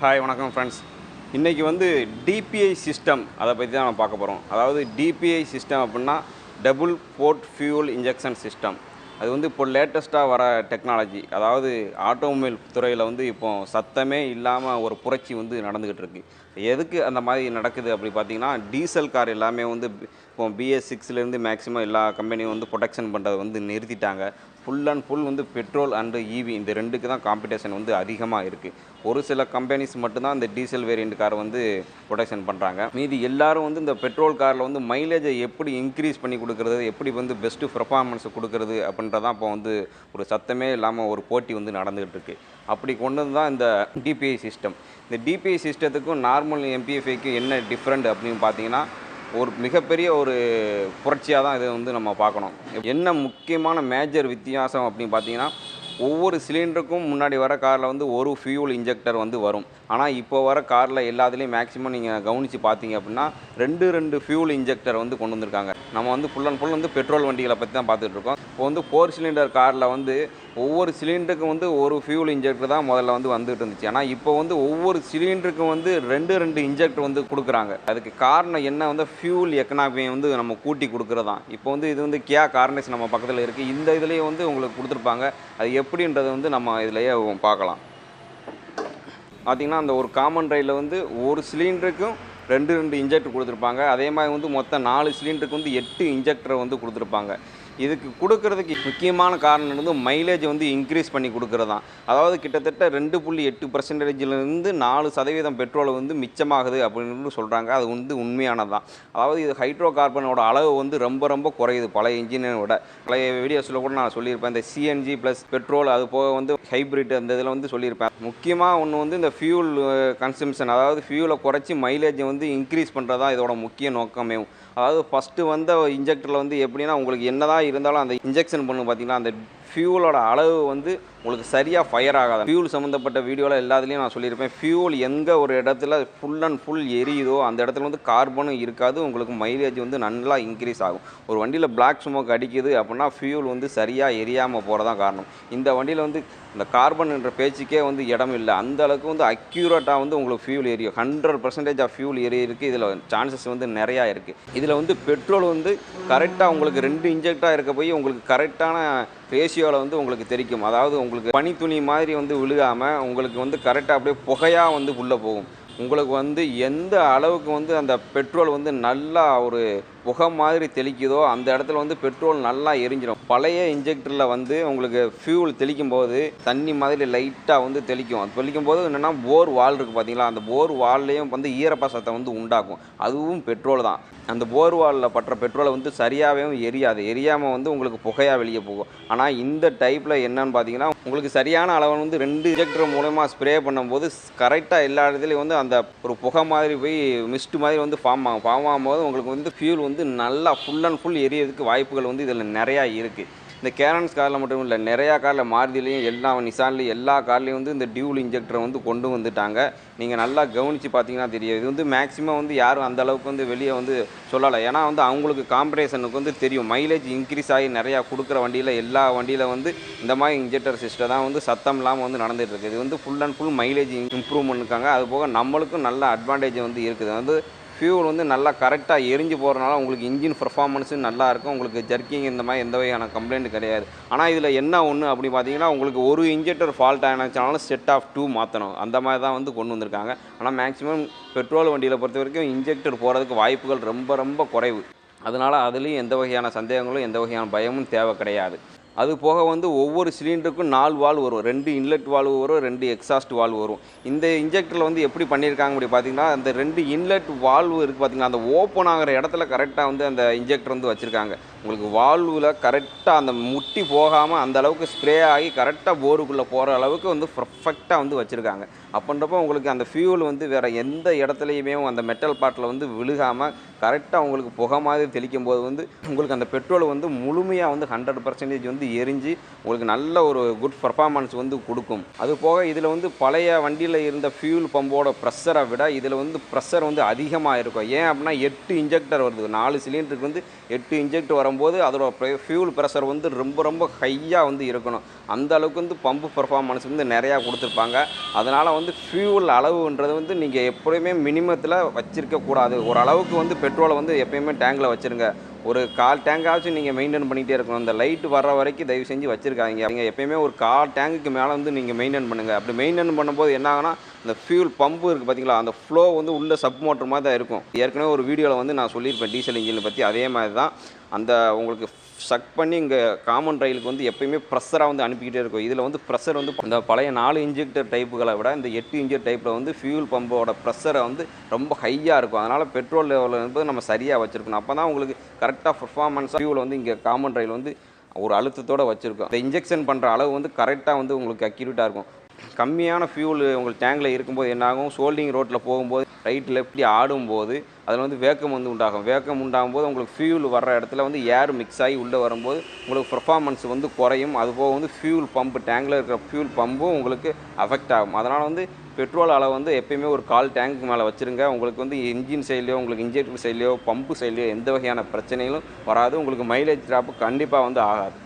Hi வணக்கம் friends இன்றைக்கி வந்து டிபிஐ சிஸ்டம் அதை பற்றி தான் நம்ம பார்க்க போகிறோம் அதாவது டிபிஐ சிஸ்டம் அப்படின்னா double port fuel injection system அது வந்து இப்போ லேட்டஸ்ட்டாக வர டெக்னாலஜி அதாவது ஆட்டோமொபைல் துறையில் வந்து இப்போ சத்தமே இல்லாமல் ஒரு புரட்சி வந்து நடந்துக்கிட்டு இருக்கு. எதுக்கு அந்த மாதிரி நடக்குது அப்படி பார்த்தீங்கன்னா டீசல் கார் எல்லாமே வந்து இப்போ பிஎஸ் சிக்ஸ்லேருந்து மேக்ஸிமம் எல்லா கம்பெனியும் வந்து ப்ரொடெக்ஷன் பண்ணுறது வந்து நிறுத்திட்டாங்க. ஃபுல் அண்ட் ஃபுல் வந்து பெட்ரோல் அண்டு ஈவி இந்த ரெண்டுக்கு தான் காம்படிஷன் வந்து அதிகமாக இருக்குது ஒரு சில கம்பெனிஸ் மட்டும்தான் இந்த டீசல் வேரியண்ட் கார் வந்து ப்ரொடக்ஷன் பண்ணுறாங்க மீதி எல்லாரும் வந்து இந்த பெட்ரோல் காரில் வந்து மைலேஜை எப்படி இன்க்ரீஸ் பண்ணி கொடுக்குறது எப்படி வந்து பெஸ்ட்டு பெர்ஃபார்மன்ஸ் கொடுக்குறது அப்படின்றதான் இப்போ வந்து ஒரு சத்தமே இல்லாமல் ஒரு போட்டி வந்து நடந்துகிட்டு இருக்கு. அப்படி கொண்டு வந்து தான் இந்த டிபிஐ சிஸ்டம் இந்த டிபிஐ சிஸ்டத்துக்கும் நார்மல் எம்பிஎஃப்ஐக்கும் என்ன டிஃப்ரெண்ட் அப்படின்னு பார்த்தீங்கன்னா ஒரு மிகப்பெரிய ஒரு புரட்சியாக தான் இதை வந்து நம்ம பார்க்கணும். என்ன முக்கியமான மேஜர் வித்தியாசம் அப்படின்னு பார்த்தீங்கன்னா ஒவ்வொரு சிலிண்டருக்கும் முன்னாடி வர காரில் வந்து ஒரு ஃபியூல் இன்ஜெக்டர் வந்து வரும். ஆனால் இப்போ வர காரில் எல்லாத்துலேயும் மேக்ஸிமம் நீங்கள் கவனித்து பார்த்தீங்க அப்படின்னா ரெண்டு ரெண்டு ஃபியூல் இன்ஜெக்டர் வந்து கொண்டு வந்திருக்காங்க. நம்ம வந்து ஃபுல் அண்ட் ஃபுல் வந்து பெட்ரோல் வண்டிகளை பற்றி தான் பார்த்துட்டு இருக்கோம். இப்போ வந்து ஃபோர் சிலிண்டர் காரில் வந்து ஒவ்வொரு சிலிண்டருக்கும் வந்து ஒரு ஃபியூல் இன்ஜெக்டர் தான் முதல்ல வந்து வந்துகிட்டு இருந்துச்சு. ஆனால் இப்போ வந்து ஒவ்வொரு சிலிண்டருக்கும் வந்து ரெண்டு ரெண்டு இன்ஜெக்டர் வந்து கொடுக்குறாங்க. அதுக்கு காரணம் என்ன? வந்து ஃபியூல் எக்கனாமியை வந்து நம்ம கூட்டி கொடுக்குறதான் இப்போ வந்து இது வந்து கியா கார்னேஸ் நம்ம பக்கத்தில் இருக்குது இந்த இதுலேயே வந்து உங்களுக்கு கொடுத்துருப்பாங்க. அது எப்படின்றது வந்து நம்ம இதுலேயே பார்க்கலாம். பார்த்திங்கன்னா அந்த ஒரு காமன் ரயிலில் வந்து ஒரு சிலிண்டருக்கும் ரெண்டு ரெண்டு இன்ஜெக்டர் கொடுத்துருப்பாங்க. அதே மாதிரி வந்து மொத்தம் நாலு சிலிண்டருக்கு வந்து எட்டு இன்ஜெக்டரை வந்து கொடுத்துருப்பாங்க. இதுக்கு கொடுக்கறதுக்கு முக்கியமான காரணம் வந்து மைலேஜ் வந்து இன்க்ரீஸ் பண்ணி கொடுக்கறது தான் அதாவது கிட்டத்தட்ட ரெண்டு புள்ளி எட்டு பர்சன்டேஜிலிருந்து நாலு சதவீதம் பெட்ரோல் வந்து மிச்சமாகுது அப்படின்னு சொல்கிறாங்க அது வந்து உண்மையானது தான் அதாவது இது ஹைட்ரோ கார்பனோட அளவு வந்து ரொம்ப ரொம்ப குறையுது. பழைய இன்ஜினை விட. பழைய வீடியோஸில் கூட நான் சொல்லியிருப்பேன். இந்த சிஎன்ஜி ப்ளஸ் பெட்ரோல் அது போக வந்து ஹைப்ரிட் அந்த இதில் வந்து சொல்லியிருப்பேன். முக்கியமாக ஒன்று வந்து இந்த ஃபியூல் கன்சம்ஷன் அதாவது ஃபியூலை குறைச்சி மைலேஜை வந்து இன்க்ரீஸ் பண்ணுறது தான் இதோட முக்கிய நோக்கமே. அதாவது ஃபஸ்ட்டு வந்த இன்ஜெக்டரில் வந்து எப்படின்னா உங்களுக்கு என்னதான் இருந்தாலும் அந்த இன்ஜெக்ஷன் பண்ணு பார்த்தீங்கன்னா அந்த ஃபியூலோட அளவு வந்து உங்களுக்கு சரியாக ஃபயர் ஆகாது. ஃபியூல் சம்மந்தப்பட்ட வீடியோவில் எல்லாத்துலேயும் நான் சொல்லியிருப்பேன். ஃபியூல் எங்கே ஒரு இடத்துல ஃபுல் அண்ட் ஃபுல் எரியுதோ அந்த இடத்துல வந்து கார்பனும் இருக்காது. உங்களுக்கு மைலேஜ் வந்து நல்லா இன்க்ரீஸ் ஆகும். ஒரு வண்டியில் பிளாக் ஸ்மோக் அடிக்குது அப்படின்னா ஃபியூல் வந்து சரியாக எரியாமல் போகிறதான் காரணம். இந்த வண்டியில் வந்து இந்த கார்பன் என்ற பேச்சுக்கே வந்து இடம் இல்லை. அந்த அளவுக்கு வந்து அக்யூரேட்டாக வந்து உங்களுக்கு ஃபியூல் எரியும். ஹண்ட்ரட் பர்சன்டேஜ் ஆஃப் ஃபியூல் எரியிருக்கு இதில் சான்சஸ் வந்து நிறையா இருக்குது இதில் வந்து பெட்ரோல் வந்து கரெக்டாக உங்களுக்கு ரெண்டு இன்ஜெக்டாக இருக்க போய் உங்களுக்கு கரெக்டான ரேஷியோவில் வந்து உங்களுக்கு தெரிக்கும். அதாவது உங்களுக்கு பனித்துணி மாதிரி வந்து விழுகாமல் உங்களுக்கு வந்து கரெக்டாக அப்படியே புகையாக வந்து உள்ளே போகும். உங்களுக்கு வந்து எந்த அளவுக்கு வந்து அந்த பெட்ரோல் வந்து நல்லா ஒரு புகை மாதிரி தெளிக்குதோ அந்த இடத்துல வந்து பெட்ரோல் நல்லா எரிஞ்சிடும் பழைய இன்ஜெக்டரில் வந்து உங்களுக்கு ஃபியூல் தெளிக்கும் போது தண்ணி மாதிரி லைட்டாக வந்து தெளிக்கும். அது தெளிக்கும் போது என்னென்னா போர் வால் இருக்குது பார்த்தீங்களா அந்த போர் வால்லையும் வந்து ஈரப்பசத்தை வந்து உண்டாக்கும் அதுவும் பெட்ரோல் தான். அந்த போர் வாலில் பற்ற பெட்ரோலை வந்து சரியாகவே எரியாது. எரியாமல் வந்து உங்களுக்கு புகையாக வெளியே போகும். ஆனால் இந்த டைப்பில் என்னன்னு பார்த்தீங்கன்னா உங்களுக்கு சரியான அளவு வந்து ரெண்டு இன்ஜெக்டர் மூலயமா ஸ்ப்ரே பண்ணும்போது கரெக்டாக எல்லா இடத்துலையும் வந்து அந்த ஒரு புகை மாதிரி போய் மிஸ்ட் மாதிரி வந்து ஃபார்ம் ஆகும். ஃபார்ம் ஆகும்போது உங்களுக்கு வந்து ஃபியூல் வந்து நல்லா ஃபுல் அண்ட் ஃபுல் எரியறதுக்கு வாய்ப்புகள் வந்து இதில் நிறையா இருக்குது இந்த கேரன்ஸ் காரில் மட்டும் இல்லை நிறையா காரில் மாருதிலையும் எல்லா நிசான்லையும் எல்லா கார்லேயும் வந்து இந்த டியூல் இன்ஜெக்டரை வந்து கொண்டு வந்துட்டாங்க. நீங்கள் நல்லா கவனித்து பார்த்தீங்கன்னா தெரியும். இது வந்து மேக்ஸிமம் வந்து யாரும் அந்த அளவுக்கு வந்து வெளியே வந்து சொல்லலை. ஏன்னா வந்து அவங்களுக்கு காம்பரேஷனுக்கு வந்து தெரியும். மைலேஜ் இன்க்ரீஸ் ஆகி நிறையா கொடுக்குற வண்டியில் எல்லா வண்டியில் வந்து இந்த மாதிரி இன்ஜெக்டர் சிஸ்டம் தான் வந்து சத்தம் இல்லாமல் வந்து நடந்துகிட்டு இருக்குது இது வந்து full and full mileage improve பண்ணிருக்காங்க அது போக நம்மளுக்கும் நல்ல அட்வான்டேஜ் வந்து இருக்குது. வந்து ஃபியூல் வந்து நல்லா கரெக்டாக எரிஞ்சு போகிறனால உங்களுக்கு இன்ஜின் பர்ஃபார்மன்ஸும் நல்லா இருக்கும். உங்களுக்கு ஜர்க்கிங் இந்த மாதிரி எந்த வகையான கம்ப்ளைண்ட் கிடையாது. ஆனால் இதில் என்ன ஒன்று அப்படி பார்த்தீங்கன்னா உங்களுக்கு ஒரு இன்ஜெக்டர் ஃபால்ட் ஆனாச்சுனாலும் செட் ஆஃப் டூ மாற்றணும் அந்த மாதிரி தான் வந்து கொண்டு வந்திருக்காங்க. ஆனால் மேக்ஸிமம் பெட்ரோல் வண்டியில் பொறுத்த வரைக்கும் இன்ஜெக்டர் போகிறதுக்கு வாய்ப்புகள் ரொம்ப ரொம்ப குறைவு. அதனால் அதுலேயும் எந்த வகையான சந்தேகங்களும் எந்த வகையான பயமும் தேவை கிடையாது. அது போக வந்து ஒவ்வொரு சிலிண்டருக்கும் நாலு வால் வரும். ரெண்டு இன்லெட் வால்வு வரும் ரெண்டு எக்ஸாஸ்ட் வால்வு வரும். இந்த இன்ஜெக்டரில் வந்து எப்படி பண்ணியிருக்காங்க அப்படி பார்த்தீங்கன்னா அந்த ரெண்டு இன்லெட் வால்வு இருக்குது பார்த்தீங்கன்னா அந்த ஓப்பன் ஆகிற இடத்துல கரெக்டாக வந்து அந்த இன்ஜெக்டர் வந்து வச்சுருக்காங்க. உங்களுக்கு வால்வில் கரெக்டாக அந்த முட்டி போகாமல் அந்த அளவுக்கு ஸ்ப்ரே ஆகி கரெக்டாக போருக்குள்ளே போகிற அளவுக்கு வந்து பர்ஃபெக்டாக வந்து வச்சுருக்காங்க. அப்படின்றப்போ உங்களுக்கு அந்த ஃபியூல் வந்து வேறு எந்த இடத்துலையுமே அந்த மெட்டல் பாட்டில் வந்து விழுகாமல் கரெக்டாக உங்களுக்கு புகை மாதிரி தெளிக்கும் போது வந்து உங்களுக்கு அந்த பெட்ரோல் வந்து முழுமையாக வந்து ஹண்ட்ரட் பர்சன்டேஜ் வந்து எரிஞ்சு உங்களுக்கு நல்ல ஒரு குட் பர்ஃபார்மன்ஸ் வந்து கொடுக்கும். அது போக இதில் வந்து பழைய வண்டியில் இருந்த ஃபியூல் பம்போட ப்ரெஷரை விட இதில் வந்து ப்ரெஷர் வந்து அதிகமாக இருக்கும். ஏன் அப்படின்னா எட்டு இன்ஜெக்டர் வருது. நாலு சிலிண்டருக்கு வந்து எட்டு இன்ஜெக்டர் வரும் வரும்போது அதோட ஃபியூல் ப்ரெஷர் வந்து ரொம்ப ரொம்ப ஹையாக வந்து இருக்கணும். அந்த அளவுக்கு வந்து பம்பு பர்ஃபார்மன்ஸ் வந்து நிறையா கொடுத்துருப்பாங்க. அதனால் வந்து ஃபியூல் அளவுன்றது வந்து நீங்கள் எப்போயுமே மினிமத்தில் வச்சுருக்கக்கூடாது ஓரளவுக்கு ஒரு அளவுக்கு வந்து பெட்ரோலை வந்து எப்பயுமே டேங்கில் வச்சுருங்க. ஒரு கால் டேங்காச்சும் நீங்கள் மெயின்டைன் பண்ணிகிட்டே இருக்கணும். இந்த லைட் வர்ற வரைக்கும் தயவு செஞ்சு வச்சுருக்காங்க நீங்கள் எப்பயுமே ஒரு கால் டேங்குக்கு மேலே வந்து நீங்கள் மெயின்டைன் பண்ணுங்கள் அப்படி மெயின்டைன் பண்ணும்போது என்ன ஆகுனா இந்த ஃபியூல் பம்பு இருக்குது பார்த்தீங்களா அந்த ஃப்ளோ வந்து உள்ள சப் மோட்டர் மாதிரி தான் இருக்கும். ஏற்கனவே ஒரு வீடியோவில் வந்து நான் சொல்லியிருப்பேன் டீசல் இன்ஜினை பற்றி அதே மாதிரி தான். அந்த உங்களுக்கு சக் பண்ணி இங்கே காமன் ரயிலுக்கு வந்து எப்பயுமே ப்ரெஷராக வந்து அனுப்பிக்கிட்டே இருக்கும். இதில் வந்து ப்ரெஷர் வந்து இந்த பழைய நாலு இன்ஜெக்டர் டைப்புகளை விட இந்த எட்டு இன்ஜெக்டர் டைப்பில் வந்து ஃபியூல் பம்போட ப்ரெஷரை வந்து ரொம்ப ஹையாக இருக்கும். அதனால் பெட்ரோல் லெவலில் வந்து நம்ம சரியாக வச்சுருக்கணும். அப்போ தான் உங்களுக்கு கரெக்டாக பர்ஃபார்மன்ஸ் வியூவில் வந்து இங்கே காமன் ரயில் வந்து ஒரு அழுத்தத்தோடு வச்சுருக்கோம். இந்த இன்ஜெக்ஷன் பண்ணுற அளவு வந்து கரெக்டாக வந்து உங்களுக்கு அக்யூரேட்டாக இருக்கும். கம்மியான ஃபியூல் உங்கள் டேங்கில் இருக்கும்போது என்னாகும் சோல்டிங் ரோட்டில் போகும்போது ரைட் லெஃப்டி ஆடும்போது அதில் வந்து வேக்கம் வந்து உண்டாகும். வேக்கம் உண்டாகும் போது உங்களுக்கு ஃபியூல் வர்ற இடத்துல வந்து ஏர் மிக்ஸ் ஆகி உள்ளே வரும்போது உங்களுக்கு பர்ஃபார்மன்ஸ் வந்து குறையும். அதுபோக வந்து ஃபியூல் பம்பு டேங்கில் இருக்கிற ஃபியூல் பம்பும் உங்களுக்கு அஃபெக்ட் ஆகும். அதனால் வந்து பெட்ரோல் அளவு வந்து எப்பயுமே ஒரு கால் டேங்க்கு மேலே வச்சுருங்க. உங்களுக்கு வந்து இன்ஜின் சைட்லையோ உங்களுக்கு இன்ஜெக்டர் சைட்லையோ பம்பு சைட்லையோ எந்த வகையான பிரச்சனைகளும் வராது. உங்களுக்கு மைலேஜ் ட்ராப்பு கண்டிப்பாக வந்து ஆகாது.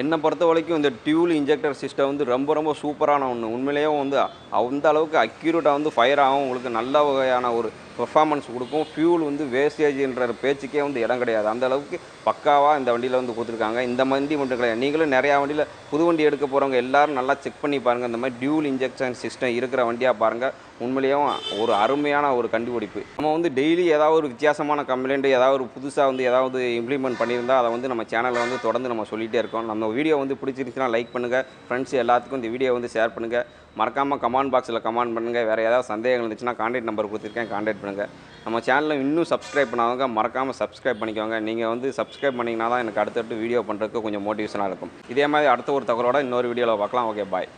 என்னை பொறுத்த வரைக்கும் இந்த டியூல் இன்ஜெக்டர் சிஸ்டம் வந்து ரொம்ப ரொம்ப சூப்பரான ஒன்று உண்மையிலேயே வந்து அந்த அளவுக்கு அக்யூரேட்டாக வந்து ஃபயர் ஆகும். உங்களுக்கு நல்ல வகையான ஒரு பெர்ஃபார்மன்ஸ் கொடுக்கும். ஃபியூல் வந்து வேஸ்டேஜ்ன்ற பேச்சுக்கே வந்து இடம் கிடையாது. அந்த அளவுக்கு பக்காவாக இந்த வண்டியில் வந்து கொடுத்துருக்காங்க. இந்த வண்டி மட்டும் கிடையாது. நீங்களும் நிறையா வண்டியில் புது வண்டி எடுக்க போகிறவங்க எல்லாரும் நல்லா செக் பண்ணி பாருங்கள் இந்த மாதிரி டியூல் இன்ஜெக்ஷன் சிஸ்டம் இருக்கிற வண்டியாக பாருங்கள் உண்மையிலேயும் ஒரு அருமையான ஒரு கண்டுபிடிப்பு. நம்ம வந்து டெய்லி ஏதாவது ஒரு வித்தியாசமான கம்ப்ளைண்ட் ஏதாவது ஒரு புதுசாக வந்து ஏதாவது இம்ப்ளிமெண்ட் பண்ணியிருந்தால் அதை வந்து நம்ம சேனலில் வந்து தொடர்ந்து நம்ம சொல்லிகிட்டே இருக்கோம். நம்ம வீடியோ வந்து பிடிச்சிருந்துச்சுன்னா லைக் பண்ணுங்கள் ஃப்ரெண்ட்ஸ் எல்லாத்துக்கும் இந்த வீடியோ வந்து ஷேர் பண்ணுங்கள் மறக்காமல் கமெண்ட் பாக்ஸில் கமெண்ட் பண்ணுங்கள் வேறு ஏதாவது சந்தேகங்கள் இருந்துச்சுன்னா காண்டாக்ட் நம்பர் கொடுத்துருக்கேன். காண்டாக்ட் பண்ணுங்கள் நம்ம சேனலில் இன்னும் சப்ஸ்கிரைப் பண்ணாதவங்க மறக்காமல் சப்ஸ்கிரைப் பண்ணிக்கோங்க. நீங்கள் வந்து சப்ஸ்கிரைப் பண்ணிங்கன்னா தான் எனக்கு அடுத்தடுத்து வீடியோ பண்ணுறதுக்கு கொஞ்சம் மோட்டிவேஷனாக இருக்கும். இதே மாதிரி அடுத்த ஒரு தகவலோட இன்னொரு வீடியோவில் பார்க்கலாம். Okay bye